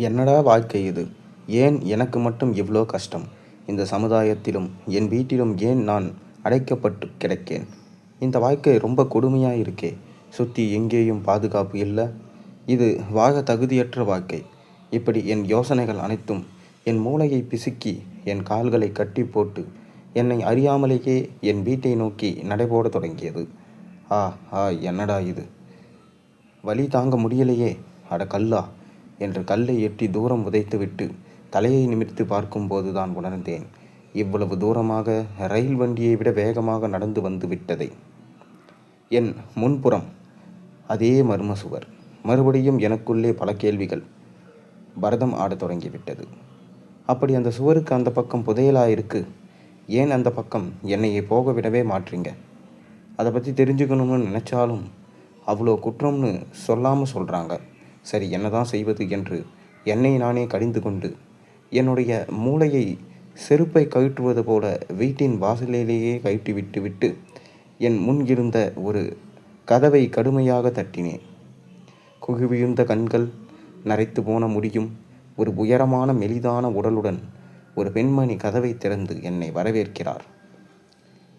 என்னடா வாழ்க்கை இது? ஏன் எனக்கு மட்டும் இவ்வளோ கஷ்டம்? இந்த சமுதாயத்திலும் என் வீட்டிலும் ஏன் நான் அடைக்கப்பட்டு கிடக்கேன்? இந்த வாழ்க்கை ரொம்ப கொடுமையாக இருக்கே சுற்றி எங்கேயும் பாதுகாப்பு இல்லை. இது வாழ தகுதியற்ற வாழ்க்கை. இப்படி என் யோசனைகள் அனைத்தும் என் மூளையை பிசுக்கி என் கால்களை கட்டி போட்டு என்னை அறியாமலேயே என் வீட்டை நோக்கி நடைபோட தொடங்கியது. ஆ ஆ என்னடா இது? வழி தாங்க முடியலையே. அட கல்லா. என்று கல்லை எட்டி தூரம் உதைத்துவிட்டு தலையை நிமிர்த்து பார்க்கும்போது தான் உணர்ந்தேன். இவ்வளவு தூரமாக ரயில் வண்டியை விட வேகமாக நடந்து வந்து விட்டதை. என் முன்புறம் அதே மர்ம சுவர். மறுபடியும் எனக்குள்ளே பல கேள்விகள். பரதம் ஆடத் தொடங்கிவிட்டது. அப்படி அந்த சுவருக்கு அந்த பக்கம் புதையலாக இருக்கு ஏன் அந்த பக்கம் என்னையை போக விடவே மாற்றீங்க? அதை பற்றி தெரிஞ்சுக்கணும்னு நினச்சாலும் அவ்வளோ குற்றம்னு சொல்லாமல் சொல்கிறாங்க சரி என்னதான் செய்வது என்று என்னை நானே கடிந்து கொண்டு என்னுடைய மூளையை செருப்பை கழற்றுவது போல வீட்டின் வாசலிலேயே கழட்டி விட்டு விட்டு என் முன் இருந்த ஒரு கதவை கடுமையாக தட்டினேன். குகுவிழுந்த கண்கள் நரைத்து போன முடியும் ஒரு உயரமான மெலிதான உடலுடன் ஒரு பெண்மணி கதவை திறந்து என்னை வரவேற்கிறார்.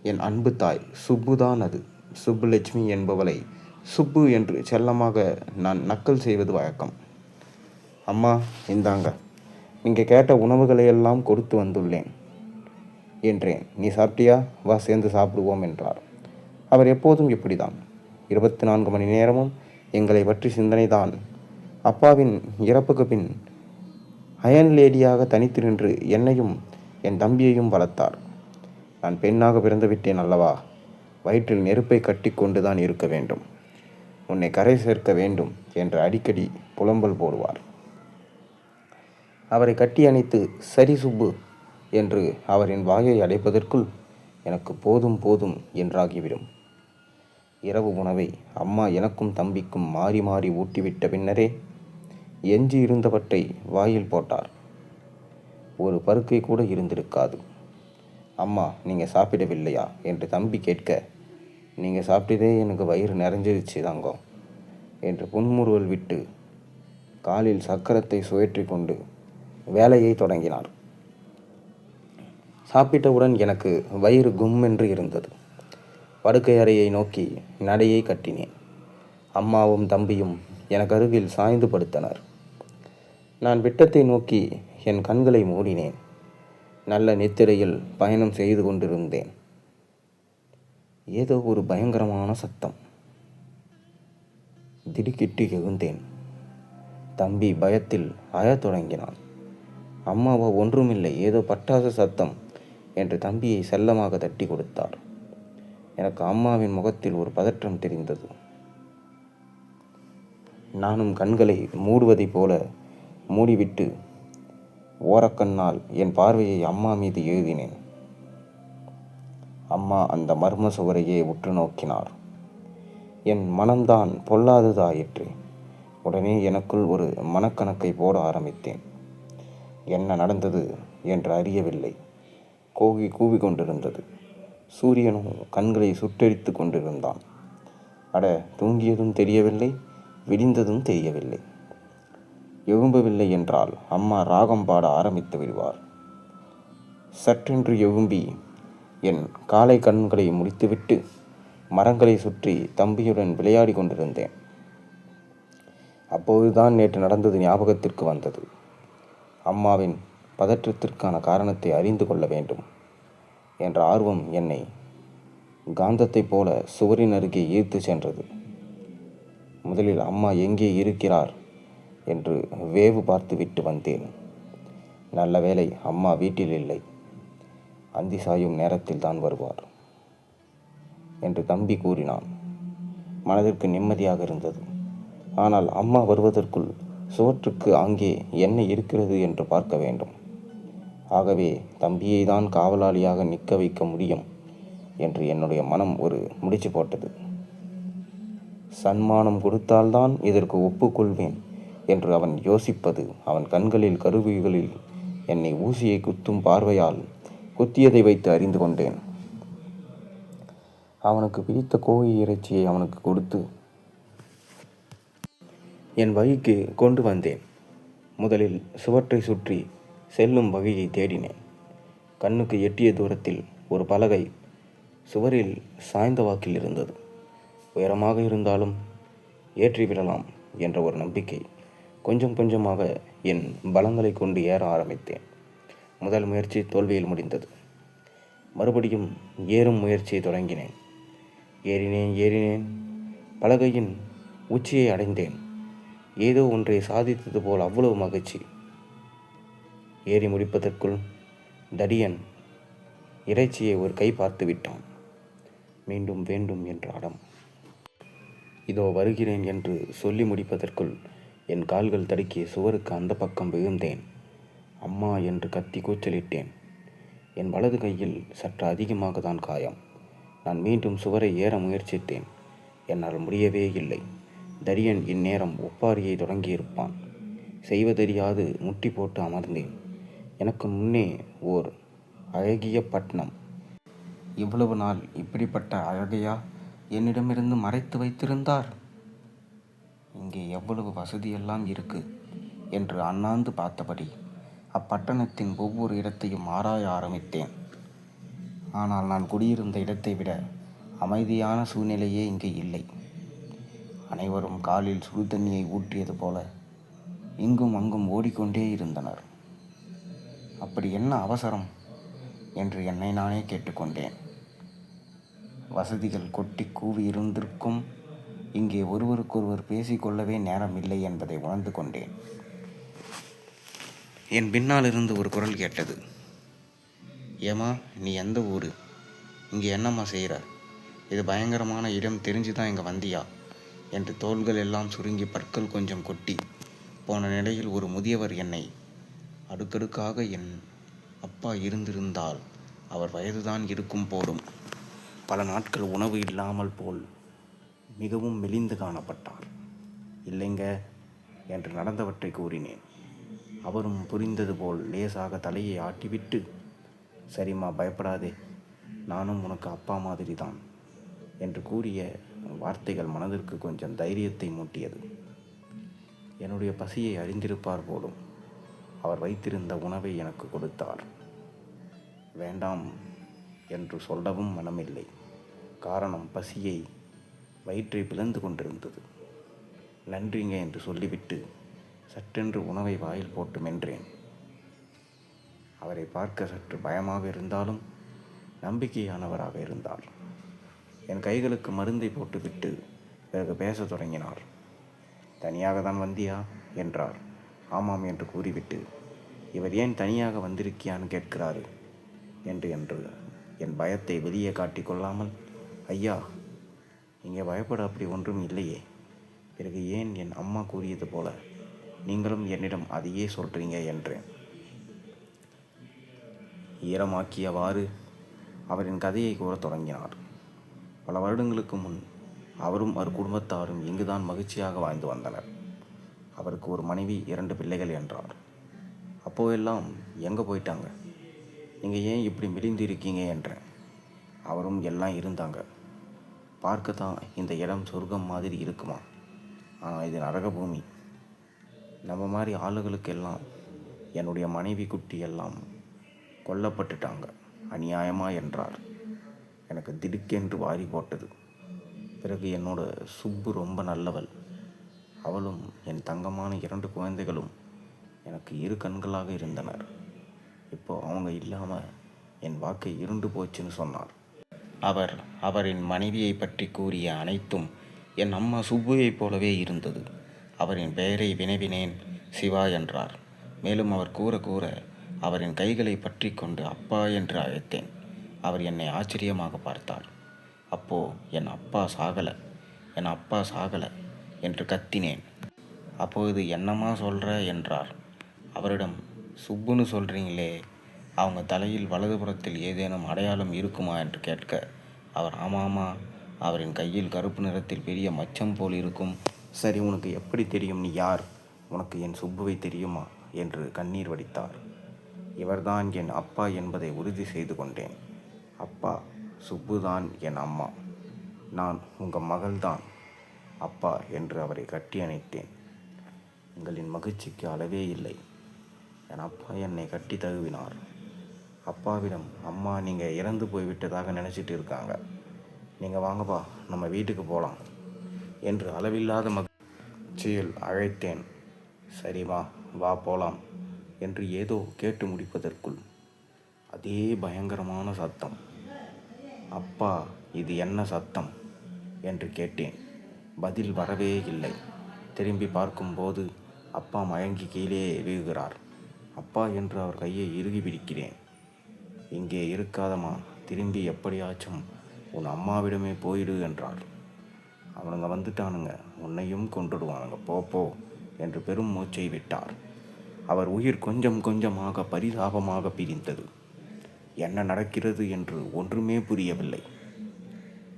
என் அன்பு தாய் சுப்புதான் அது. சுப்புலட்சுமி என்பவளை சுப்பு என்று செல்லமாக நான் நக்கல் செய்வது வழக்கம். அம்மா இந்தாங்க. நீங்கள் கேட்ட உணவுகளை எல்லாம் கொடுத்து வந்துள்ளேன் என்றேன். நீ சாப்பிட்டியா? வா சேர்ந்து சாப்பிடுவோம் என்றார். அவர் எப்போதும் இப்படிதான் இருபத்தி நான்கு மணி நேரமும் எங்களை பற்றி சிந்தனை தான் அப்பாவின் இறப்புக்கு பின் அயன் லேடியாக தனித்து நின்று என்னையும் என் தம்பியையும் வளர்த்தார். நான் பெண்ணாக பிறந்துவிட்டேன் அல்லவா? வயிற்றில் நெருப்பை கட்டி கொண்டு தான் இருக்க வேண்டும். உன்னை கரை சேர்க்க வேண்டும் என்று அடிக்கடி புலம்பல் போடுவார். அவரை கட்டி அணைத்து சரி சுப்பு என்று அவரின் வாயை அடைப்பதற்குள் எனக்கு போதும் போதும் என்றாகிவிடும். இரவு உணவை அம்மா எனக்கும் தம்பிக்கும் மாறி மாறி ஊட்டிவிட்ட பின்னரே எஞ்சி இருந்தவற்றை வாயில் போட்டார். ஒரு பருக்கை கூட இருந்திருக்காது. அம்மா நீங்கள் சாப்பிடவில்லையா? என்று தம்பி கேட்க நீங்கள் சாப்பிட்டதே எனக்கு வயிறு நிறைஞ்சிருச்சு தங்கம் என்று புன்முறுவல் விட்டு காலில் சக்கரத்தை சுழற்றி கொண்டு வேலையை தொடங்கினார். சாப்பிட்டவுடன் எனக்கு வயிறு கும்மென்று இருந்தது. படுக்கை அறையை நோக்கி நடையை கட்டினேன். அம்மாவும் தம்பியும் எனக்கு அருகில் சாய்ந்து படுத்தனர். நான் விட்டத்தை நோக்கி என் கண்களை மூடினேன். நல்ல நித்திரையில் பயணம் செய்து கொண்டிருந்தேன். ஏதோ ஒரு பயங்கரமான சத்தம். திடுக்கிட்டு எழுந்தேன். தம்பி பயத்தில் அழத் தொடங்கினான். அம்மாவோ ஒன்றுமில்லை ஏதோ பட்டாசு சத்தம் என்று தம்பியை செல்லமாக தட்டி கொடுத்தார். எனக்கு அம்மாவின் முகத்தில் ஒரு பதற்றம் தெரிந்தது. நானும் கண்களை மூடுவதைப் போல மூடிவிட்டு ஓரக்கண்ணால் என் பார்வையை அம்மா மீது எழுதினேன். அம்மா அந்த மர்ம சுவரையே உற்று நோக்கினார். என் மனம்தான் பொல்லாததாயிற்று. உடனே எனக்குள் ஒரு மனக்கணக்கை போட ஆரம்பித்தேன். என்ன நடந்தது என்று அறியவில்லை. கோகி கூவிக்கொண்டிருந்தது. சூரியனும் கண்களை சுட்டெரித்து கொண்டிருந்தான். அட தூங்கியதும் தெரியவில்லை விடிந்ததும் தெரியவில்லை. எழும்பவில்லை என்றால் அம்மா ராகம் பாட ஆரம்பித்து விடுவார். சற்றென்று எழும்பி என் காலை கண்களை முடித்துவிட்டு மரங்களை சுற்றி தம்பியுடன் விளையாடி கொண்டிருந்தேன். அப்போதுதான் நேற்று நடந்தது ஞாபகத்திற்கு வந்தது. அம்மாவின் பதற்றத்திற்கான காரணத்தை அறிந்து கொள்ள வேண்டும் என்ற ஆர்வம் என்னை காந்தத்தைப் போல சுவரின் அருகே ஈர்த்து சென்றது. முதலில் அம்மா எங்கே இருக்கிறார் என்று வேவு பார்த்து விட்டு வந்தேன். நல்ல வேளை அம்மா வீட்டில் இல்லை. அந்தி சாயும் நேரத்தில் தான் வருவார் என்று தம்பி கூறினான். மனதிற்கு நிம்மதியாக இருந்தது. ஆனால் அம்மா வருவதற்குள் சுவற்றுக்கு அங்கே என்ன இருக்கிறது என்று பார்க்க வேண்டும். ஆகவே தம்பியை தான் காவலாளியாக நிற்க வைக்க முடியும் என்று என்னுடைய மனம் ஒரு முடிச்சு போட்டது. சன்மானம் கொடுத்தால்தான் இதற்கு ஒப்புக்கொள்வேன் என்று அவன் யோசிப்பது அவன் கண்களில் கருவிகளில் என்னை ஊசியை குத்தும் பார்வையால் குத்தியதை வைத்து அறிந்து கொண்டேன். அவனுக்கு பிடித்த கோழி இறைச்சியை அவனுக்கு கொடுத்து என் வழிக்கு கொண்டு வந்தேன். முதலில் சுவற்றை சுற்றி செல்லும் வகையை தேடினேன். கண்ணுக்கு எட்டிய தூரத்தில் ஒரு பலகை சுவரில் சாய்ந்த வாக்கில் இருந்தது. உயரமாக இருந்தாலும் ஏற்றிவிடலாம் என்ற ஒரு நம்பிக்கை கொஞ்சம் கொஞ்சமாக என் பலங்களை கொண்டு ஏற ஆரம்பித்தேன். முதல் முயற்சி தோல்வியில் முடிந்தது. மறுபடியும் ஏறும் முயற்சியை தொடங்கினேன். ஏறினேன் ஏறினேன். பலகையின் உச்சியை அடைந்தேன். ஏதோ ஒன்றை சாதித்தது போல் அவ்வளவு மகிழ்ச்சி. ஏறி முடிப்பதற்குள் தடியன் இறைச்சியை ஒரு கை பார்த்து விட்டான். மீண்டும் வேண்டும் என்ற அடம். இதோ வருகிறேன் என்று சொல்லி முடிப்பதற்குள் என் கால்கள் தடுக்கி சுவருக்கு அந்த பக்கம் விழுந்தேன். அம்மா என்று கத்தி கூச்சலிட்டேன். என் வலது கையில் சற்று அதிகமாக தான் காயம். நான் மீண்டும் சுவரை ஏற முயற்சித்தேன். என்னால் முடியவே இல்லை. தரியன் இந்நேரம் ஒப்பாரியை தொடங்கியிருப்பான். செய்வதறியாது முட்டி போட்டு அமர்ந்தேன். எனக்கு முன்னே ஓர் அழகிய பட்டணம் இவ்வளவு நாள் இப்படிப்பட்ட அழகையா என்னிடமிருந்து மறைத்து வைத்திருந்தார்? இங்கே எவ்வளவு வசதியெல்லாம் இருக்கு? என்று அண்ணாந்து பார்த்தபடி அப்பட்டணத்தின் ஒவ்வொரு இடத்தையும் ஆராய ஆரம்பித்தேன். ஆனால் நான் குடியிருந்த இடத்தை விட அமைதியான சூழ்நிலையே இங்கு இல்லை. அனைவரும் காலில் சுடு தண்ணியை ஊற்றியது போல இங்கும் அங்கும் ஓடிக்கொண்டே இருந்தனர். அப்படி என்ன அவசரம்? என்று என்னை நானே கேட்டுக்கொண்டேன். வசதிகள் கொட்டி கூவி இருந்திருக்கும். இங்கே ஒருவருக்கொருவர் பேசிக்கொள்ளவே நேரம் இல்லை என்பதை உணர்ந்து கொண்டேன். என் பின்னால் இருந்து ஒரு குரல் கேட்டது. ஏமா நீ எந்த ஊர்? இங்கே என்னம்மா செய்கிற இது பயங்கரமான இடம் தெரிஞ்சு தான் இங்கே வந்தியா? என்று தோள்கள் எல்லாம் சுருங்கி பற்கள் கொஞ்சம் கொட்டி போன நிலையில் ஒரு முதியவர் என்னை அடுக்கடுக்காக என் அப்பா இருந்திருந்தால் அவர் வயதுதான் இருக்கும் போலும். பல நாட்கள் உணவு இல்லாமல் போல் மிகவும் மெலிந்து காணப்பட்டார். இல்லைங்க என்று நடந்தவற்றை கூறினேன். அவரும் புரிந்தது போல் லேசாக தலையை ஆட்டிவிட்டு சரிம்மா பயப்படாதே. நானும் உனக்கு அப்பா மாதிரி தான் என்று கூறிய வார்த்தைகள் மனதிற்கு கொஞ்சம் தைரியத்தை மூட்டியது. என்னுடைய பசியை அறிந்திருப்பார் போலும். அவர் வைத்திருந்த உணவை எனக்கு கொடுத்தார். வேண்டாம் என்று சொல்லவும் மனமில்லை. காரணம் பசியை வயிற்றை பிளந்து கொண்டிருந்தது. நன்றிங்க என்று சொல்லிவிட்டு சட்டென்று உணவை வாயில் போட்டு மென்றேன். அவரை பார்க்க சற்று பயமாக இருந்தாலும் நம்பிக்கையானவராக இருந்தார். என் கைகளுக்கு மருந்தை போட்டுவிட்டு பிறகு பேசத் தொடங்கினார். தனியாக தான் வந்தியா? என்றார். ஆமாம் என்று கூறிவிட்டு இவர் ஏன் தனியாக வந்திருக்கியான்னு கேட்கிறாரு என்று என்று என் பயத்தை வெளியே காட்டிக்கொள்ளாமல் ஐயா இங்கே பயப்பட அப்படி ஒன்றும் இல்லையே. பிறகு ஏன் என் அம்மா கூறியது போல நீங்களும் என்னிடம் அதையே சொல்கிறீங்க என்றேன். ஈரமாக்கியவாறு அவரின் கதையை கூறத் தொடங்கினார். பல வருடங்களுக்கு முன் அவரும் அவர் குடும்பத்தாரும் இங்குதான் மகிழ்ச்சியாக வாழ்ந்து வந்தனர். அவருக்கு ஒரு மனைவி இரண்டு பிள்ளைகள் என்றார். அப்போவெல்லாம் எங்கே போயிட்டாங்க? நீங்கள் ஏன் இப்படி மெலிந்து இருக்கீங்க என்றேன். அவரும் எல்லாம் இருந்தாங்க. பார்க்க தான் இந்த இடம் சொர்க்கம் மாதிரி இருக்குமா? ஆனால் இது நரக பூமி நம்ம மாதிரி ஆளுகளுக்கெல்லாம் என்னுடைய மனைவி குட்டி எல்லாம் கொல்லப்பட்டுட்டாங்க. அநியாயமா என்றார். எனக்கு திடுக்கென்று வாரி போட்டது. பிறகு என்னோட சுப்பு ரொம்ப நல்லவள். அவளும் என் தங்கமான இரண்டு குழந்தைகளும் எனக்கு இரு கண்களாக இருந்தனர். இப்போ அவங்க இல்லாமல் என் வாக்கை இருண்டு போச்சுன்னு சொன்னார். அவர் அவரின் மனைவியை பற்றி கூறிய அனைத்தும் என் அம்மா சுப்புவைப் போலவே இருந்தது. அவரின் பெயரை வினவினேன் சிவா என்றார். மேலும் அவர் கூற கூற அவரின் கைகளை பற்றி கொண்டு அப்பா என்று அழைத்தேன். அவர் என்னை ஆச்சரியமாக பார்த்தார். அப்போ என் அப்பா சாகலை என் அப்பா சாகலை என்று கத்தினேன். அப்போது என்னம்மா சொல்கிற என்றார். அவரிடம் சுப்புன்னு சொல்கிறீங்களே அவங்க தலையில் வலதுபுறத்தில் ஏதேனும் அடையாளம் இருக்குமா? என்று கேட்க அவர் ஆமாமா அவரின் கையில் கருப்பு நிறத்தில் பெரிய மச்சம் போல் இருக்கும். சரி உனக்கு எப்படி தெரியும்? நீ யார்? உனக்கு என் சுப்புவை தெரியுமா? என்று கண்ணீர் வடித்தார். இவர்தான் என் அப்பா என்பதை உறுதி செய்து கொண்டேன். அப்பா சுப்புதான் என் அம்மா. நான் உங்கள் மகள்தான் அப்பா என்று அவரை கட்டி அணைத்தேன். எங்களின் மகிழ்ச்சிக்கு அளவே இல்லை. என் அப்பா என்னை கட்டி தழுவினார். அப்பாவிடம் அம்மா நீங்கள் இறந்து போய்விட்டதாக நினச்சிட்டு இருக்காங்க. நீங்கள் வாங்கப்பா நம்ம வீட்டுக்கு போகலாம் என்று அளவில்லாத மகிழ்ச்சியில் அழைத்தேன். சரிம்மா வா போலாம் என்று ஏதோ கேட்டு முடிப்பதற்குள் அதே பயங்கரமான சத்தம். அப்பா இது என்ன சத்தம்? என்று கேட்டேன். பதில் வரவே இல்லை. திரும்பி பார்க்கும்போது அப்பா மயங்கி கீழே வீழ்கிறார். அப்பா என்று அவர் கையை இறுகி பிடிக்கிறேன். இங்கே இருக்காதம்மா. திரும்பி எப்படியாச்சும் உன் அம்மாவிடமே போயிடு என்றார். அவனுங்க வந்துட்டானுங்க. உன்னையும் கொன்றுடுவானுங்க. போ போ என்று பெரும் மூச்சை விட்டார். அவர் உயிர் கொஞ்சம் கொஞ்சமாக பரிதாபமாக பிரிந்தது. என்ன நடக்கிறது என்று ஒன்றுமே புரியவில்லை.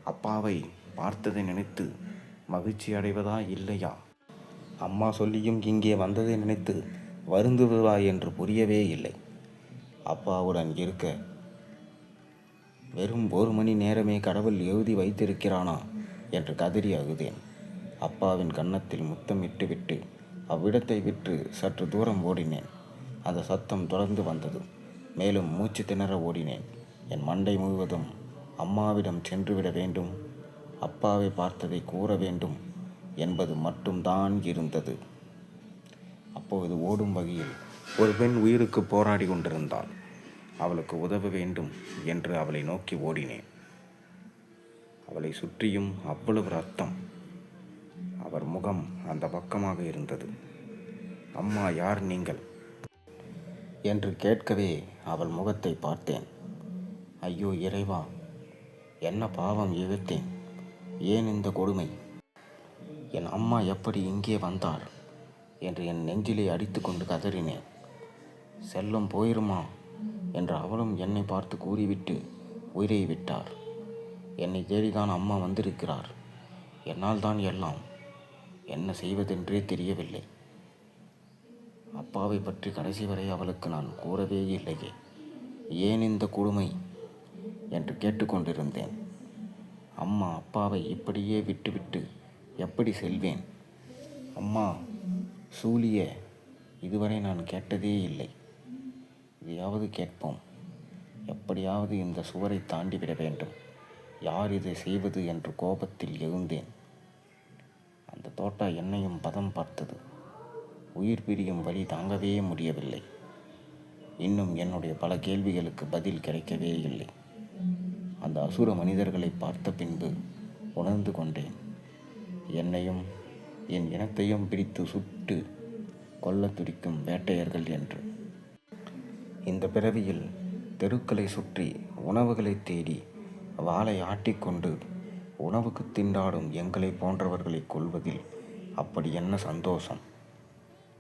அப்பாவை பார்த்ததை நினைத்து மகிழ்ச்சி அடைவதா இல்லையா? அம்மா சொல்லியும் இங்கே வந்ததை நினைத்து வருந்துவதா என்று புரியவே இல்லை. அப்பாவுடன் இருக்க. வெறும் ஒரு மணி நேரமே கடவுள் எழுதி வைத்திருக்கிறானா? என்று கதறி அழுதேன் அப்பாவின் கன்னத்தில் முத்தமிட்டு விட்டு அவ்விடத்தை விட்டு சற்று தூரம் ஓடினேன். அந்த சத்தம் தொடர்ந்து வந்தது. மேலும் மூச்சு திணற ஓடினேன். என் மண்டை முழுவதும் அம்மாவிடம் சென்றுவிட வேண்டும் அப்பாவை பார்த்ததை கூற வேண்டும் என்பது மட்டும்தான் இருந்தது. அப்பொழுது ஓடும் வகையில் ஒரு பெண் உயிருக்கு போராடி கொண்டிருந்தாள். அவளுக்கு உதவ வேண்டும் என்று அவளை நோக்கி ஓடினேன். அவளை சுற்றியும் அவ்வளவு ரத்தம். அவர் முகம் அந்த பக்கமாக இருந்தது. அம்மா யார் நீங்கள்? என்று கேட்கவே அவள் முகத்தை பார்த்தேன். ஐயோ இறைவா என்ன பாவம் இழுத்தேன். ஏன் இந்த கொடுமை? என் அம்மா எப்படி இங்கே வந்தார் என்று என் நெஞ்சிலே அடித்துக்கொண்டு கதறினேன். செல்லம் போயிருமா? என்று அவளும் என்னை பார்த்து கூறிவிட்டு உயிரை விட்டார். என்னை தேடிதான் அம்மா வந்திருக்கிறார். என்னால் தான் எல்லாம். என்ன செய்வதென்றே தெரியவில்லை. அப்பாவை பற்றி கடைசி வரை அவளுக்கு நான் கூறவே இல்லையே. ஏன் இந்த கொடுமை? என்று கேட்டுக்கொண்டிருந்தேன். அம்மா அப்பாவை இப்படியே விட்டுவிட்டு எப்படி செல்வேன்? அம்மா சூழிய இதுவரை நான் கேட்டதே இல்லை. இதையாவது கேட்போம். எப்படியாவது இந்த சுவரை தாண்டிவிட வேண்டும். யார் இதை செய்வது என்று கோபத்தில் எழுந்தேன். அந்த தோட்டா என்னையும் பதம் பார்த்தது. உயிர் பிரியும் வழி தாங்கவே முடியவில்லை. இன்னும் என்னுடைய பல கேள்விகளுக்கு பதில் கிடைக்கவே இல்லை. அந்த அசுர மனிதர்களை பார்த்த பின்பு உணர்ந்து கொண்டேன். என்னையும் என் இனத்தையும் பிடித்து சுட்டு கொல்ல துடிக்கும் வேட்டையர்கள் என்று. இந்த பிறவியில் தெருக்களை சுற்றி உணவுகளை தேடி வாளை ஆட்டிக்கொண்டு உணவுக்கு திண்டாடும் எங்களை போன்றவர்களை கொள்வதில் அப்படி என்ன சந்தோஷம்?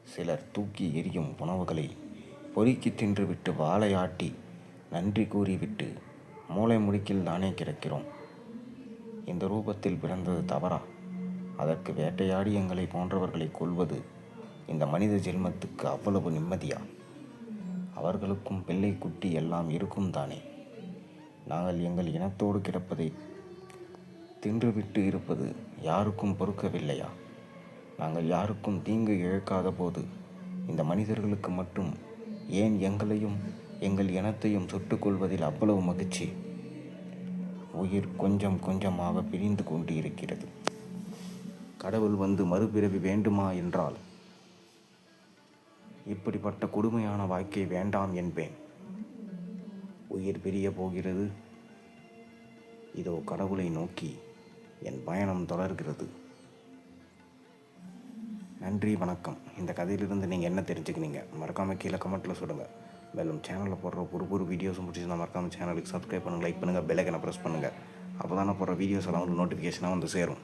சிலர் தூக்கி எரியும் உணவுகளை பொறுக்கி தின்றுவிட்டு வாளை ஆட்டி நன்றி கூறிவிட்டு மூளை முடுக்கில் தானே கிடக்கிறோம்? இந்த ரூபத்தில் பிறந்தது தவறா? அதற்கு வேட்டையாடி எங்களை போன்றவர்களை கொள்வது இந்த மனித ஜென்மத்துக்கு அவ்வளவு நிம்மதியா? அவர்களுக்கும் பிள்ளை குட்டி எல்லாம் இருக்கும் தானே? நாங்கள் எங்கள் இனத்தோடு கிடப்பதை தின்றுவிட்டு இருப்பது யாருக்கும் பொறுக்கவில்லையா? நாங்கள் யாருக்கும் தீங்கு இழக்காத போது இந்த மனிதர்களுக்கு மட்டும் ஏன் எங்களையும் எங்கள் இனத்தையும் சுட்டுக்கொள்வதில் அவ்வளவு மகிழ்ச்சி? உயிர் கொஞ்சம் கொஞ்சமாக பிரிந்து கொண்டு இருக்கிறது கடவுள் வந்து மறுபிறவி வேண்டுமா என்றால் இப்படிப்பட்ட கொடுமையான வாழ்க்கை வேண்டாம் என்பேன். உயிர் பிரிய போகிறது. இதோ கடவுளை நோக்கி என் பயணம் தொடர்கிறது. நன்றி வணக்கம். இந்த கதையிலிருந்து நீங்கள் என்ன தெரிஞ்சுக்கினீங்க? மறக்காமல் கீழே கமெண்ட்டில் சொல்லுங்கள் மேலும் சேனலில் போடுற ஒரு ஒரு வீடியோஸும் பிடிச்சிருந்தா மறக்காமல் சேனலுக்கு சப்ஸ்கிரைப் பண்ணுங்கள் லைக் பண்ணுங்கள் பெல்லைக்கனை ப்ரெஸ் பண்ணுங்கள் அப்போ தானே போடுற வீடியோஸ் எல்லாம் வந்து நோட்டிஃபிகேஷனாக வந்து சேரும்.